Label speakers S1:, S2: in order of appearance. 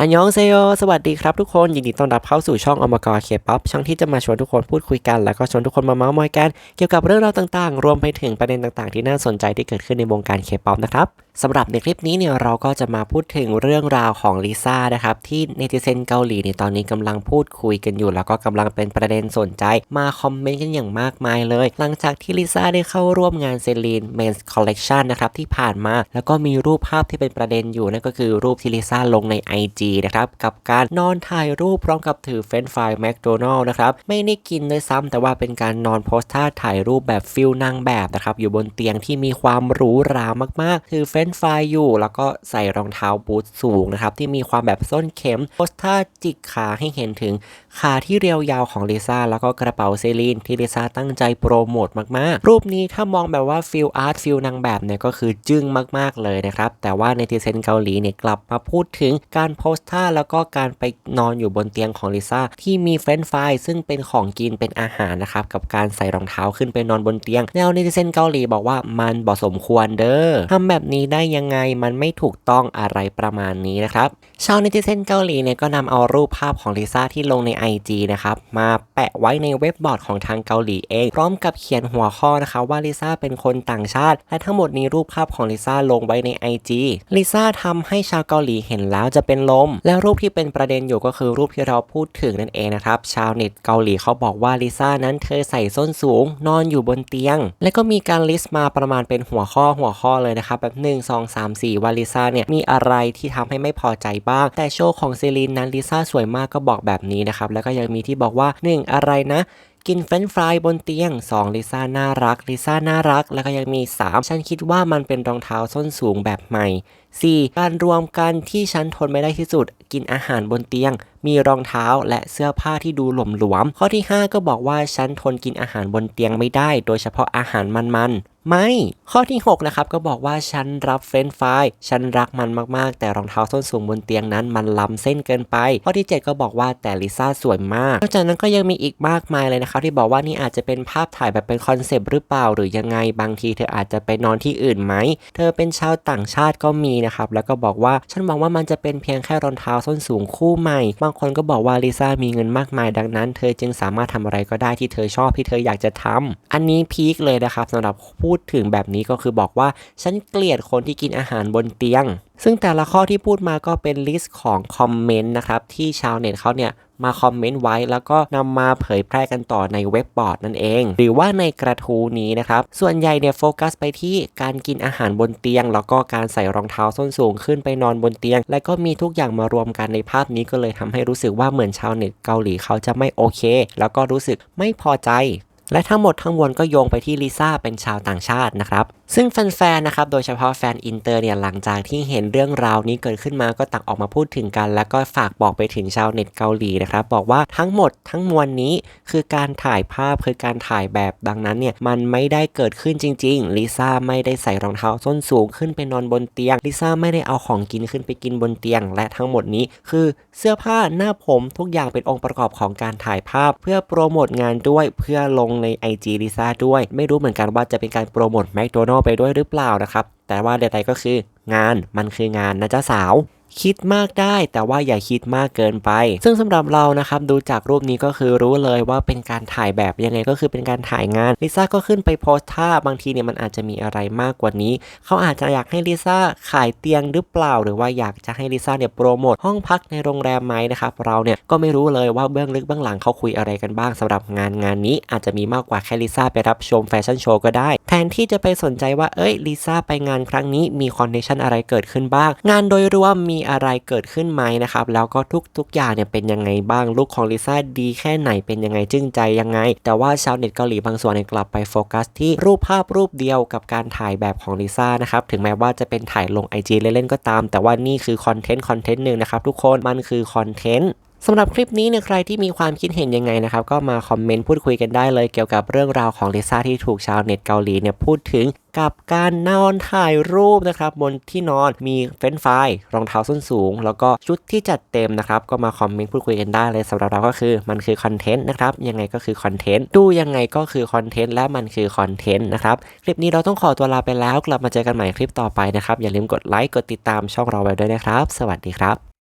S1: อันยองเซโยสวัสดีครับทุกคน ยินดีต้อนรับเข้าสู่ช่องอมกรเคป๊อปช่องที่จะมาชวนทุกคนพูดคุยกัน แล้วก็ชวนทุกคนมาเมาส์มอยกัน เกี่ยวกับเรื่องราวต่างๆ รวมไปถึงประเด็นต่างๆ ที่น่าสนใจที่เกิดขึ้นในวงการเคป๊อปนะครับสำหรับในคลิปนี้เนี่ยเราก็จะมาพูดถึงเรื่องราวของลิซ่านะครับที่เนติเซนเกาหลีในตอนนี้กำลังพูดคุยกันอยู่ แล้วก็กำลังเป็นประเด็นสนใจ มาคอมเมนต์กันอย่างมากมายเลย หลังจากที่ลิซ่าได้เข้าร่วมงานเซรีนเมนส์คอลเลกชันนะครับที่ผ่านมา แล้วก็มีรูปภาพที่เป็นประเด็นอยู่นั่นก็คือรูปที่ลิซ่าลงใน IG นะครับกับการนอนถ่ายรูปพร้อมกับถือเฟรนช์ฟรายแมคโดนัลล์นะครับไม่ได้กินด้วยซ้ำแต่ว่าเป็นการนอนโพสท่าถ่ายรูปแบบฟิลนางแบบนะครับอยู่บนเตียงที่มีความหรูหรามากๆ ถือเฟรนช์ฟรายอยู่แล้วก็ใส่รองเท้าบูทสูงนะครับที่มีความแบบส้นเข็มโพสท่าจิกขาให้เห็นถึงขาที่เรียวยาวของลิซ่าแล้วก็กระเป๋าเซรีนที่ลิซ่าตั้งใจโปรโมทมากๆ รูปนี้ถ้ามองแบบว่าฟิลอาร์ตฟิลนางแบบเนี่ยก็คือจึ้งมากๆเลยนะครับแต่ว่าในทีเซนเกาหลีเนี่ยกลับมาพูดถึงการโพสท่าแล้วก็การไปนอนอยู่บนเตียงของลิซ่าที่มีเฟรนช์ฟรายซึ่งเป็นของกินเป็นอาหารนะครับกับการใส่รองเท้าขึ้นไปนอนบนเตียง แนวในทีเซนเกาหลีบอกว่ามันบ่สมควรเด้อทำแบบนี้ได้ยังไงมันไม่ถูกต้องอะไรประมาณนี้นะครับชาวเนติเซนเกาหลีเนี่ยก็นำเอารูปภาพของลิซ่าที่ลงใน IG นะครับมาแปะไว้ในเว็บบอร์ดของทางเกาหลีเอง พร้อมกับเขียนหัวข้อนะคะว่าลิซ่าเป็นคนต่างชาติ และทั้งหมดนี้รูปภาพของลิซ่าลงไว้ใน IG ลิซ่าทำให้ชาวเกาหลีเห็นแล้วจะเป็นลมและรูปที่เป็นประเด็นอยู่ก็คือรูปที่เราพูดถึงนั่นเองนะครับชาวเน็ตเกาหลีเขาบอกว่าลิซ่านั้นเธอใส่ส้นสูง นอนอยู่บนเตียง และก็มีการลิสต์มาประมาณเป็นหัวข้อหัวข้อเลยนะครับแบบ1 2 3 4ว่าลิซ่าเนี่ยมีอะไรที่ทำให้ไม่พอใจบ้าง แต่โชว์ของเซรีนนั้นลิซ่าสวยมากก็บอกแบบนี้นะครับแล้วก็ยังมีที่บอกว่า 1 อะไรนะกินเฟรนช์ฟรายบนเตียง 2 ลิซ่าน่ารัก ลิซ่าน่ารัก แล้วก็ยังมี 3 ฉันคิดว่ามันเป็นรองเท้าส้นสูงแบบใหม่ 4. การรวมกันที่ฉันทนไม่ได้ที่สุด กินอาหารบนเตียง มีรองเท้าและเสื้อผ้าที่ดูหลวมหลวม ข้อที่ 5 ก็บอกว่าฉันทนกินอาหารบนเตียงไม่ได้ โดยเฉพาะอาหารมันๆไม่ ข้อที่ 6 นะครับ ก็บอกว่าฉันรับเฟรนฟรายฉันรักมันมากๆ แต่รองเท้าส้นสูงบนเตียงนั้นมันล้ำเส้นเกินไป ข้อที่ 7 ก็บอกว่าแต่ลิซ่าสวยมาก นอกจากนั้นก็ยังมีอีกมากมายเลยนะครับ ที่บอกว่านี่อาจจะเป็นภาพถ่ายแบบเป็นคอนเซปต์หรือเปล่า หรือยังไงบางทีเธออาจจะไปนอนที่อื่นไหม เธอเป็นชาวต่างชาติก็มีนะครับ แล้วก็บอกว่าฉันหวังว่ามันจะเป็นเพียงแค่รองเท้าส้นสูงคู่ใหม่ บางคนก็บอกว่าลิซ่ามีเงินมากมายดังนั้น เธอจึงสามารถทำอะไรก็ได้ที่เธอชอบที่เธออยากจะทำอันนี้พีคเลยนะครับสำหรับพูดถึงแบบนี้ก็คือบอกว่าฉันเกลียดคนที่กินอาหารบนเตียง ซึ่งแต่ละข้อที่พูดมาก็เป็นลิสต์ของคอมเมนต์นะครับ ที่ชาวเน็ตเขาเนี่ยมาคอมเมนต์ไว้แล้วก็นำมาเผยแพร่กันต่อในเว็บบอร์ดนั่นเอง หรือว่าในกระทู้นี้นะครับ ส่วนใหญ่เนี่ยโฟกัสไปที่การกินอาหารบนเตียง แล้วก็การใส่รองเท้าส้นสูงขึ้นไปนอนบนเตียง และก็มีทุกอย่างมารวมกันในภาพนี้ก็เลยทำให้รู้สึกว่าเหมือนชาวเน็ตเกาหลีเขาจะไม่โอเค แล้วก็รู้สึกไม่พอใจ และทั้งหมดทั้งมวลก็โยงไปที่ลิซ่าเป็นชาวต่างชาตินะครับซึ่งแฟนๆ นะครับ โดยเฉพาะแฟนอินเตอร์เนี่ย หลังจากที่เห็นเรื่องราวนี้เกิดขึ้นมาก็ต่างออกมาพูดถึงกัน แล้วก็ฝากบอกไปถึงชาวเน็ตเกาหลีนะครับ บอกว่าทั้งหมดทั้งมวลนี้คือการถ่ายภาพคือการถ่ายแบบดังนั้นเนี่ย มันไม่ได้เกิดขึ้นจริงๆ ลิซ่าไม่ได้ใส่รองเท้าส้นสูงขึ้นไปนอนบนเตียง ลิซ่าไม่ได้เอาของกินขึ้นไปกินบนเตียง และทั้งหมดนี้คือเสื้อผ้าหน้าผมทุกอย่างเป็นองค์ประกอบของการถ่ายภาพ เพื่อโปรโมทงานด้วยเพื่อลงใน IG ลิซ่าด้วย ไม่รู้เหมือนกันว่าจะเป็นการโปรโมทแมคโดนัลไปด้วยหรือเปล่านะครับ แต่ว่าใดๆก็คืองานมันคืองานนะจ๊ะสาว คิดมากได้ แต่ว่าอย่าคิดมากเกินไป ซึ่งสำหรับเรานะครับดูจากรูปนี้ก็คือรู้เลยว่าเป็นการถ่ายแบบยังไงก็คือเป็นการถ่ายงานลิซ่าก็ขึ้นไปโพสท่าบางทีเนี่ยมันอาจจะมีอะไรมากกว่านี้ เขาอาจจะอยากให้ลิซ่าขายเตียงหรือเปล่า หรือว่าอยากจะให้ลิซ่าเนี่ยโปรโมทห้องพักในโรงแรมไหมนะครับเราเนี่ยก็ไม่รู้เลยว่าเบื้องลึกเบื้องหลังเขาคุยอะไรกันบ้างสำหรับงานงานนี้ อาจจะมีมากกว่าแค่ลิซ่าไปรับชมแฟชั่นโชว์ก็ได้ แทนที่จะไปสนใจว่าเอ้ยลิซ่าไปงานครั้งนี้มีคอนเนคชั่นอะไรเกิดขึ้นบ้าง งานโดยรวมมีีอะไรเกิดขึ้นไหมนะครับ แล้วก็ทุกๆอย่างเนี่ยเป็นยังไงบ้างลุคของลิซ่าดีแค่ไหนเป็นยังไงจึ้งใจยังไง แต่ว่าชาวเน็ตเกาหลีบางส่วนเนี่ยกลับไปโฟกัสที่รูปภาพรูปเดียวกับการถ่ายแบบของลิซ่านะครับถึงแม้ว่าจะเป็นถ่ายลง IG เล่นๆก็ตาม แต่ว่านี่คือคอนเทนต์คอนเทนต์หนึ่งนะครับทุกคนมันคือคอนเทนต์ สำหรับคลิปนี้เนี่ยใครที่มีความคิดเห็นยังไงนะครับก็มาคอมเมนต์พูดคุยกันได้เลยเกี่ยวกับเรื่องราวของลิซ่าที่ถูกชาวเน็ตเกาหลีเนี่ยพูดถึงกับการนอนถ่ายรูปนะครับบนที่นอนมีเฟรนช์ฟรายรองเท้าส้นสูง แล้วก็ชุดที่จัดเต็มนะครับก็มาคอมเมนต์พูดคุยกันได้เลยสำหรับเราก็คือมันคือคอนเทนต์นะครับยังไงก็คือคอนเทนต์ดูยังไงก็คือคอนเทนต์และมันคือคอนเทนต์นะครับคลิปนี้เราต้องขอตัวลาไปแล้วกลับมาเจอกันใหม่คลิปต่อไปนะครับอย่าลืมกดไลค์กดติดตามช่องเราไว้ด้วยนะครับ สวัสดีครับ